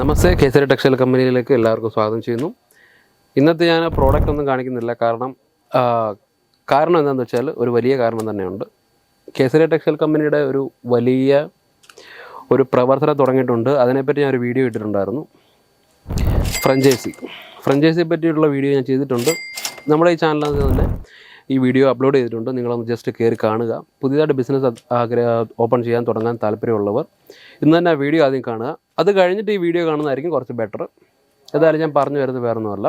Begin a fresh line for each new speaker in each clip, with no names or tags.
നമസ്തേ Kesari textile കമ്പനിയിലേക്ക് എല്ലാവർക്കും സ്വാഗതം ചെയ്യുന്നു. ഇന്നത്തെ ഞാൻ പ്രോഡക്റ്റ് ഒന്നും കാണിക്കുന്നില്ല. കാരണം കാരണം എന്താണെന്ന് വെച്ചാൽ ഒരു വലിയ കാരണം തന്നെയുണ്ട്. കേസരി ടെക്സ്റ്റൈൽ കമ്പനിയുടെ ഒരു വലിയ ഒരു പ്രവർത്തനം തുടങ്ങിയിട്ടുണ്ട്. അതിനെപ്പറ്റി ഞാൻ ഒരു വീഡിയോ ഇട്ടിട്ടുണ്ടായിരുന്നു. ഫ്രഞ്ചൈസി. ഫ്രഞ്ചൈസിയെ പറ്റിയിട്ടുള്ള വീഡിയോ ഞാൻ ചെയ്തിട്ടുണ്ട്. നമ്മുടെ ഈ ചാനലിൽ തന്നെ ഈ വീഡിയോ അപ്ലോഡ് ചെയ്തിട്ടുണ്ട്. നിങ്ങളൊന്ന് ജസ്റ്റ് കയറി കാണുക. പുതിയതായിട്ട് ബിസിനസ് ഓപ്പൺ ചെയ്യാൻ തുടങ്ങാൻ താല്പര്യമുള്ളവർ ഇന്ന് തന്നെ ആ വീഡിയോ ആദ്യം കാണുക. അത് കഴിഞ്ഞിട്ട് ഈ വീഡിയോ കാണുന്നതായിരിക്കും കുറച്ച് ബെറ്റർ ഏതായാലും ഞാൻ പറഞ്ഞു വരുന്നത് വേറെ ഒന്നുമല്ല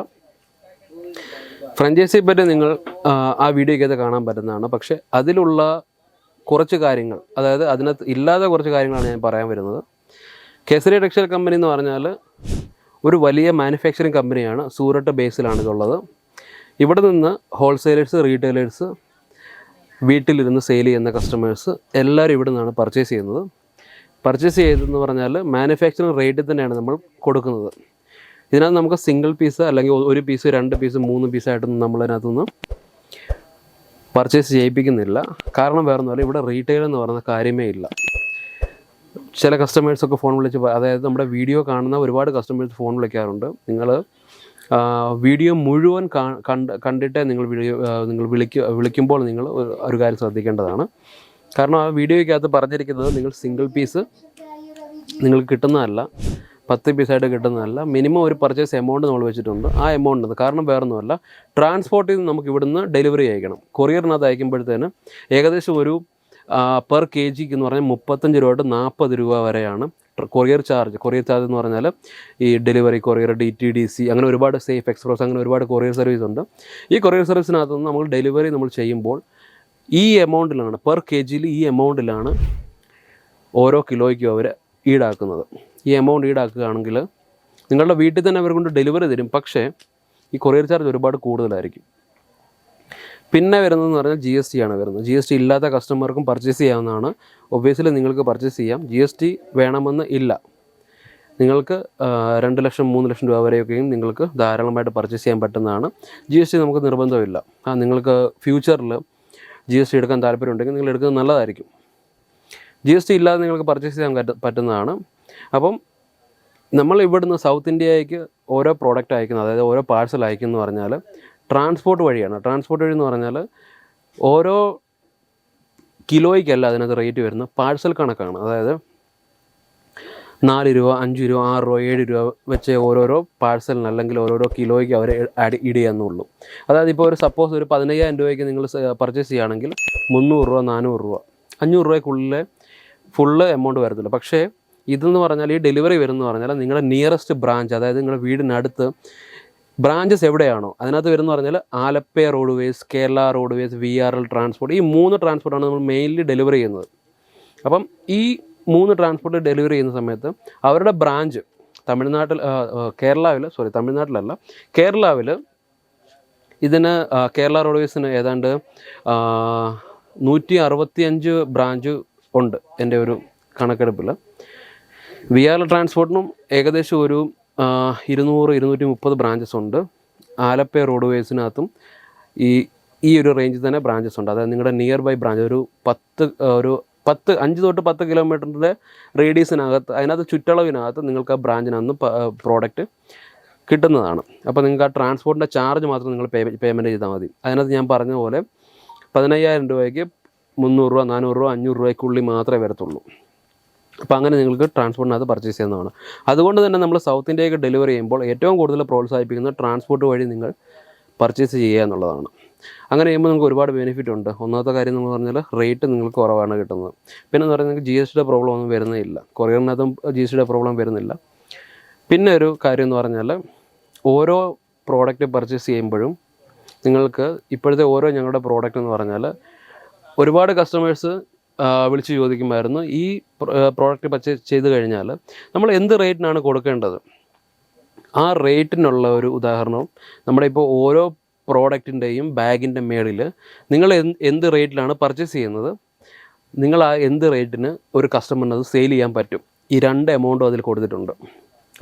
ഫ്രഞ്ചൈസിയെ പറ്റി നിങ്ങൾ ആ, വീഡിയോ വീഡിയോയ്ക്കകത്ത് കാണാൻ പറ്റുന്നതാണ്. പക്ഷേ അതിലുള്ള കുറച്ച് കാര്യങ്ങൾ അതായത് അതിനകത്ത് ഇല്ലാത്ത കുറച്ച് കാര്യങ്ങളാണ് ഞാൻ പറയാൻ വരുന്നത്. കേസരി ടെക്സ്റ്റൈൽ കമ്പനി എന്ന് പറഞ്ഞാൽ ഒരു വലിയ മാനുഫാക്ചറിങ് കമ്പനിയാണ് സൂററ്റ് ബേസിലാണ് ഇതുള്ളത്. ഇവിടെ നിന്ന് ഹോൾസെയിലേഴ്സ് റീറ്റെയിലേഴ്സ് വീട്ടിലിരുന്ന് സെയിൽ ചെയ്യുന്ന കസ്റ്റമേഴ്സ് എല്ലാവരും ഇവിടെ നിന്നാണ് പർച്ചേസ് ചെയ്യുന്നത്. പർച്ചേസ് ചെയ്തതെന്ന് പറഞ്ഞാൽ മാനുഫാക്ചറിങ് റേറ്റിൽ തന്നെയാണ് നമ്മൾ കൊടുക്കുന്നത്. ഇതിനകത്ത് നമുക്ക് സിംഗിൾ പീസ് അല്ലെങ്കിൽ ഒരു പീസ് രണ്ട് പീസ് മൂന്ന് പീസായിട്ടൊന്നും നമ്മളതിനകത്തുനിന്ന് പർച്ചേസ് ചെയ്യിപ്പിക്കുന്നില്ല. കാരണം വേറെ ഒന്നുമല്ല ഇവിടെ റീറ്റെയിൽ എന്ന് പറയുന്ന കാര്യമേ ഇല്ല. ചില കസ്റ്റമേഴ്സൊക്കെ ഫോൺ വിളിച്ച് അതായത് നമ്മുടെ വീഡിയോ കാണുന്ന ഒരുപാട് കസ്റ്റമേഴ്സ് ഫോൺ വിളിക്കാറുണ്ട്. നിങ്ങൾ വീഡിയോ മുഴുവൻ കണ്ട് കണ്ടിട്ടേ നിങ്ങൾ നിങ്ങൾ വിളിക്കുക വിളിക്കുമ്പോൾ നിങ്ങൾ ഒരു കാര്യം ശ്രദ്ധിക്കേണ്ടതാണ്. കാരണം ആ വീഡിയോയ്ക്കകത്ത് പറഞ്ഞിരിക്കുന്നത് നിങ്ങൾ സിംഗിൾ പീസ് നിങ്ങൾക്ക് കിട്ടുന്നതല്ല പത്ത് പീസായിട്ട് കിട്ടുന്നതല്ല മിനിമം ഒരു പർച്ചേസ് എമൗണ്ട് നമ്മൾ വെച്ചിട്ടുണ്ട്. ആ എമൗണ്ട് കാരണം വേറൊന്നുമല്ല ട്രാൻസ്പോർട്ടിൽ നിന്ന് നമുക്ക് ഇവിടുന്ന് ഡെലിവറി അയക്കണം. കൊറിയറിനകത്ത് അയക്കുമ്പോഴത്തേന് ഏകദേശം ഒരു പെർ കെ ജിക്ക് എന്ന് പറഞ്ഞാൽ മുപ്പത്തഞ്ച് രൂപ തൊട്ട് നാൽപ്പത് രൂപ വരെയാണ് കൊറിയർ ചാർജ്. കൊറിയർ ചാർജ് എന്ന് പറഞ്ഞാൽ ഈ delivery courier D T D C അങ്ങനെ ഒരുപാട് സേഫ് എക്സ്പ്രസ് അങ്ങനെ ഒരുപാട് കൊറിയർ സർവീസ് ഉണ്ട്. ഈ കൊറിയർ സർവീസിനകത്ത് നിന്ന് നമ്മൾ ഡെലിവറി നമ്മൾ ചെയ്യുമ്പോൾ ഈ എമൗണ്ടിലാണ് പെർ കെ ജിയിൽ ഈ എമൗണ്ടിലാണ് ഓരോ കിലോയ്ക്കും അവർ ഈടാക്കുന്നത്. ഈ എമൗണ്ട് ഈടാക്കുകയാണെങ്കിൽ നിങ്ങളുടെ വീട്ടിൽ തന്നെ അവർ കൊണ്ട് ഡെലിവറി തരും. പക്ഷേ ഈ കൊറിയർ ചാർജ് ഒരുപാട് കൂടുതലായിരിക്കും. പിന്നെ വരുന്നതെന്ന് പറഞ്ഞാൽ ജി എസ് ടി ആണ് വരുന്നത്. ജി എസ് ടി ഇല്ലാത്ത കസ്റ്റമർക്കും പർച്ചേസ് ചെയ്യാവുന്നതാണ്. ഒബ്വിയസ്ലി നിങ്ങൾക്ക് പർച്ചേസ് ചെയ്യാം. ജി എസ് ടി വേണമെന്ന് ഇല്ല. നിങ്ങൾക്ക് രണ്ട് ലക്ഷം മൂന്ന് ലക്ഷം രൂപ വരെയൊക്കെയും നിങ്ങൾക്ക് ധാരാളമായിട്ട് പർച്ചേസ് ചെയ്യാൻ പറ്റുന്നതാണ്. ജി എസ് ടി നമുക്ക് നിർബന്ധമില്ല. ആ നിങ്ങൾക്ക് ഫ്യൂച്ചറിൽ ജി എസ് ടി എടുക്കാൻ താല്പര്യമുണ്ടെങ്കിൽ നിങ്ങൾ എടുക്കുന്നത് നല്ലതായിരിക്കും. ജി എസ് ടി ഇല്ലാതെ നിങ്ങൾക്ക് പർച്ചേസ് ചെയ്യാൻ പറ്റുന്നതാണ്. അപ്പം നമ്മൾ ഇവിടുന്ന് സൗത്ത് ഇന്ത്യയിലേക്ക് ഓരോ പ്രോഡക്റ്റ് അയക്കുന്നത് അതായത് ഓരോ പാഴ്സൽ അയക്കുന്നു പറഞ്ഞാൽ ട്രാൻസ്പോർട്ട് വഴിയാണ്. ട്രാൻസ്പോർട്ട് വഴി എന്ന് പറഞ്ഞാൽ ഓരോ കിലോയ്ക്കല്ല അതിനകത്ത് റേറ്റ് വരുന്നത് പാഴ്സൽ കണക്കാണ്. അതായത് നാല് രൂപ അഞ്ച് രൂപ ആറ് രൂപ ഏഴ് രൂപ വെച്ച് ഓരോരോ പാഴ്സലിന് അല്ലെങ്കിൽ ഓരോരോ കിലോയ്ക്ക് അവർ ആഡ് ഇഡ് ചെയ്യാന്നുള്ളൂ അതായത് ഇപ്പോൾ ഒരു സപ്പോസ് ഒരു പതിനയ്യായിരം രൂപയ്ക്ക് നിങ്ങൾ പർച്ചേസ് ചെയ്യുകയാണെങ്കിൽ മുന്നൂറ് രൂപ നാനൂറ് രൂപ. അഞ്ഞൂറ് രൂപയ്ക്കുള്ളിൽ ഫുള്ള് എമൗണ്ട് വരത്തില്ല. പക്ഷേ ഇതെന്ന് പറഞ്ഞാൽ ഈ ഡെലിവറി വരുന്ന പറഞ്ഞാൽ നിങ്ങളുടെ നിയറസ്റ്റ് ബ്രാഞ്ച് അതായത് നിങ്ങളുടെ വീടിനടുത്ത് ബ്രാഞ്ചസ് എവിടെയാണോ? അതിനകത്ത് വരുന്ന പറഞ്ഞാൽ Alleppey roadways Kerala roadways V R L transport. ഈ മൂന്ന് ട്രാൻസ്പോർട്ടാണ് നമ്മൾ മെയിൻലി ഡെലിവറി ചെയ്യുന്നത്. അപ്പം ഈ മൂന്ന് ട്രാൻസ്പോർട്ട് ഡെലിവറി ചെയ്യുന്ന സമയത്ത് അവരുടെ ബ്രാഞ്ച് തമിഴ്നാട്ടിൽ കേരളാവിൽ സോറി തമിഴ്നാട്ടിലല്ല കേരളാവിൽ ഇതിന് കേരള റോഡ്വേസിന് ഏതാണ്ട് നൂറ്റി അറുപത്തിയഞ്ച് ബ്രാഞ്ച് ഉണ്ട് എന്റെ ഒരു കണക്കെടുപ്പിൽ വി ആർ ട്രാൻസ്പോർട്ടിനും ഏകദേശം ഒരു ഇരുന്നൂറ് ഇരുന്നൂറ്റി മുപ്പത് ബ്രാഞ്ചസ് ഉണ്ട്. ആലപ്പേ റോഡ് വേസിനകത്തും ഈ ഈ ഒരു റേഞ്ചിൽ തന്നെ ബ്രാഞ്ചസ് ഉണ്ട്. അതായത് നിങ്ങളുടെ നിയർ ബൈ ബ്രാഞ്ച് ഒരു പത്ത് ഒരു പത്ത് അഞ്ച് തൊട്ട് പത്ത് കിലോമീറ്ററിന്റെ റേഡിയസിനകത്ത് അതിനകത്ത് ചുറ്റളവിനകത്ത് നിങ്ങൾക്ക് ആ ബ്രാഞ്ചിനകത്ത് പ്രോഡക്റ്റ് കിട്ടുന്നതാണ്. അപ്പോൾ നിങ്ങൾക്ക് ആ ട്രാൻസ്പോർട്ടിന്റെ ചാർജ് മാത്രം നിങ്ങൾ പേ പേയ്മെന്റ് ചെയ്താൽ മതി. അതിനകത്ത് ഞാൻ പറഞ്ഞ പോലെ പതിനയ്യായിരം രൂപയ്ക്ക് മുന്നൂറ് രൂപ നാനൂറ് രൂപ അഞ്ഞൂറ് രൂപയ്ക്കുള്ളിൽ മാത്രമേ വരത്തുള്ളൂ. അപ്പോൾ അങ്ങനെ നിങ്ങൾക്ക് ട്രാൻസ്പോർട്ടിനകത്ത് പർച്ചേസ് ചെയ്യുന്നതാണ് അതുകൊണ്ട് തന്നെ നമ്മൾ സൗത്ത് ഇന്ത്യയൊക്കെ ഡെലിവറി ചെയ്യുമ്പോൾ ഏറ്റവും കൂടുതൽ പ്രോത്സാഹിപ്പിക്കുന്നത് ട്രാൻസ്പോർട്ട് വഴി നിങ്ങൾ പർച്ചേസ് ചെയ്യുക എന്നുള്ളതാണ്. അങ്ങനെ ചെയ്യുമ്പോൾ നിങ്ങൾക്ക് ഒരുപാട് ബെനിഫിറ്റ് ഉണ്ട്. ഒന്നാമത്തെ കാര്യം എന്ന് പറഞ്ഞാൽ റേറ്റ് നിങ്ങൾക്ക് കുറവാണ് കിട്ടുന്നത്. പിന്നെ എന്ന് പറഞ്ഞാൽ ജി എസ് ടിയുടെ പ്രോബ്ലം ഒന്നും വരുന്നില്ല. കൊറിയറിനകത്തും ജി എസ് ടിയുടെ പ്രോബ്ലം വരുന്നില്ല. പിന്നെ ഒരു കാര്യം എന്ന് പറഞ്ഞാൽ ഓരോ പ്രോഡക്റ്റ് പർച്ചേസ് ചെയ്യുമ്പോഴും നിങ്ങൾക്ക് ഇപ്പോഴത്തെ ഓരോ ഞങ്ങളുടെ പ്രോഡക്റ്റ് എന്ന് പറഞ്ഞാൽ ഒരുപാട് കസ്റ്റമേഴ്സ് വിളിച്ച് ചോദിക്കുമായിരുന്നു. ഈ പ്രോഡക്റ്റ് പർച്ചേസ് ചെയ്ത് കഴിഞ്ഞാൽ നമ്മൾ എന്ത് റേറ്റിനാണ് കൊടുക്കേണ്ടത്? ആ റേറ്റിനുള്ള ഒരു ഉദാഹരണവും നമ്മുടെ ഇപ്പോൾ ഓരോ പ്രോഡക്റ്റിന്റെയും ബാഗിന്റെ മേളിൽ നിങ്ങൾ എന്ത് റേറ്റിലാണ് പർച്ചേസ് ചെയ്യുന്നത്? നിങ്ങൾ ആ എന്ത് റേറ്റിന് ഒരു കസ്റ്റമറിന് അത് സെയിൽ ചെയ്യാൻ പറ്റും? ഈ രണ്ട് എമൗണ്ടും അതിൽ കൊടുത്തിട്ടുണ്ട്.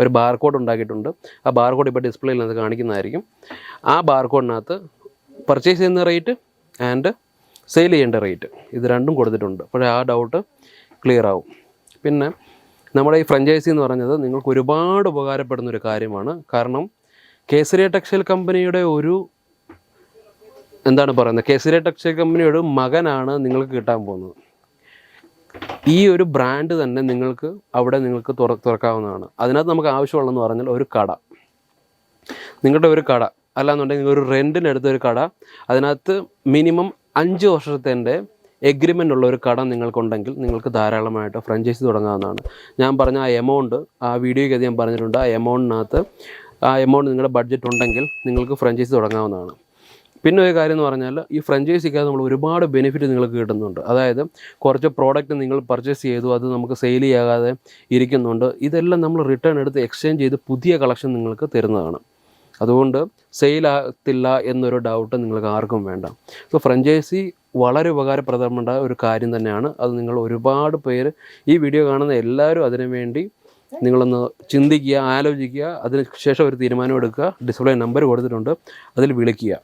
ഒരു ബാർകോഡ് ഉണ്ടാക്കിയിട്ടുണ്ട്. ആ ബാർകോഡ് ഇപ്പോൾ ഡിസ്പ്ലേയിൽ അത് കാണിക്കുന്നതായിരിക്കും. ആ ബാർകോഡിനകത്ത് പർച്ചേസ് ചെയ്യുന്ന റേറ്റ് ആൻഡ് സെയിൽ ചെയ്യേണ്ട റേറ്റ് ഇത് രണ്ടും കൊടുത്തിട്ടുണ്ട്. അപ്പോഴേ ആ ഡൗട്ട് ക്ലിയർ ആവും. പിന്നെ നമ്മുടെ ഈ ഫ്രഞ്ചൈസി എന്ന് പറഞ്ഞത് നിങ്ങൾക്ക് ഒരുപാട് ഉപകാരപ്പെടുന്ന ഒരു കാര്യമാണ്. കാരണം കേസരിയ ടെക്സ്റ്റൈൽ കമ്പനിയുടെ ഒരു എന്താണ് പറയുന്നത്? കേസരിയ ടെക്സ്റ്റൈൽ കമ്പനിയുടെ മകനാണ് നിങ്ങൾക്ക് കിട്ടാൻ പോകുന്നത്. ഈ ഒരു ബ്രാൻഡ് തന്നെ നിങ്ങൾക്ക് അവിടെ നിങ്ങൾക്ക് തുറ തുറക്കാവുന്നതാണ്. അതിനകത്ത് നമുക്ക് ആവശ്യമുള്ളതെന്ന് പറഞ്ഞാൽ ഒരു കട. നിങ്ങളുടെ ഒരു കട. അല്ലാന്നുണ്ടെങ്കിൽ ഒരു റെന്റിനെടുത്ത ഒരു കട. അതിനകത്ത് മിനിമം അഞ്ച് വർഷത്തിന്റെ എഗ്രിമെന്റ് ഉള്ള ഒരു കടം നിങ്ങൾക്കുണ്ടെങ്കിൽ നിങ്ങൾക്ക് ധാരാളമായിട്ട് ഫ്രാഞ്ചൈസി തുടങ്ങാവുന്നതാണ്. ഞാൻ പറഞ്ഞ ആ എമൗണ്ട് ആ വീഡിയോയ്ക്ക് ഞാൻ പറഞ്ഞിട്ടുണ്ട് ആ എമൗണ്ടിനകത്ത് ആ എമൗണ്ട് നിങ്ങളുടെ ബഡ്ജറ്റ് ഉണ്ടെങ്കിൽ നിങ്ങൾക്ക് ഫ്രാഞ്ചൈസി തുടങ്ങാവുന്നതാണ്. പിന്നെ ഒരു കാര്യം എന്ന് പറഞ്ഞാൽ ഈ ഫ്രഞ്ചൈസിക്കകത്ത് നമ്മൾ ഒരുപാട് ബെനിഫിറ്റ് നിങ്ങൾക്ക് കിട്ടുന്നുണ്ട്. അതായത് കുറച്ച് പ്രോഡക്റ്റ് നിങ്ങൾ പർച്ചേസ് ചെയ്തു അത് നമുക്ക് സെയിൽ ചെയ്യാതെ ഇരിക്കുന്നുണ്ട്. ഇതെല്ലാം നമ്മൾ റിട്ടേൺ എടുത്ത് എക്സ്ചേഞ്ച് ചെയ്ത് പുതിയ കളക്ഷൻ നിങ്ങൾക്ക് തരുന്നതാണ്. അതുകൊണ്ട് സെയിലാകത്തില്ല എന്നൊരു ഡൗട്ട് നിങ്ങൾക്ക് ആർക്കും വേണ്ട. സോ ഫ്രഞ്ചൈസി വളരെ ഉപകാരപ്രദമുണ്ട ഒരു കാര്യം തന്നെയാണ്. അത് നിങ്ങൾ ഒരുപാട് പേര് ഈ വീഡിയോ കാണുന്ന എല്ലാവരും അതിനു വേണ്ടി നിങ്ങളൊന്ന് ചിന്തിക്കുക ആലോചിക്കുക. അതിനുശേഷം ഒരു തീരുമാനം എടുക്കുക. ഡിസ്പ്ലേ നമ്പർ കൊടുത്തിട്ടുണ്ട്. അതിൽ വിളിക്കുക.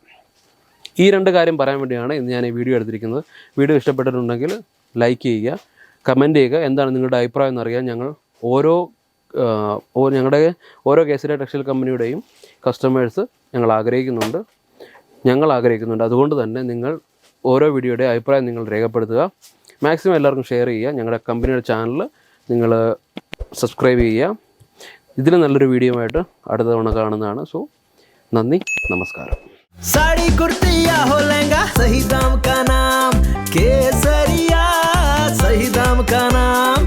ഈ രണ്ട് കാര്യം പറയാൻ വേണ്ടിയാണ് ഇന്ന് ഞാൻ ഈ വീഡിയോ എടുത്തിരിക്കുന്നത്. വീഡിയോ ഇഷ്ടപ്പെട്ടിട്ടുണ്ടെങ്കിൽ ലൈക്ക് ചെയ്യുക കമന്റ് ചെയ്യുക. എന്താണ് നിങ്ങളുടെ അഭിപ്രായം എന്നറിയാൻ ഞങ്ങൾ ഓരോ ഞങ്ങളുടെ ഓരോ കേസിലെ ടെക്സ്റ്റൈൽ കമ്പനിയുടെയും കസ്റ്റമേഴ്സ് ഞങ്ങൾ ആഗ്രഹിക്കുന്നുണ്ട് ഞങ്ങൾ ആഗ്രഹിക്കുന്നുണ്ട് അതുകൊണ്ട് തന്നെ നിങ്ങൾ ഓരോ വീഡിയോയുടെ അഭിപ്രായം നിങ്ങൾ രേഖപ്പെടുത്തുക മാക്സിമം എല്ലാവർക്കും ഷെയർ ചെയ്യുക ഞങ്ങളുടെ കമ്പനിയുടെ ചാനൽ നിങ്ങൾ സബ്സ്ക്രൈബ് ചെയ്യുക ഇതിൽ നല്ലൊരു വീഡിയോ ആയിട്ട് അടുത്ത തവണ കാണുന്നതാണ് സോ നന്ദി നമസ്കാരം
साड़ी कुर्ती या हो लहंगा सही दाम का नाम केसरिया सही दाम का नाम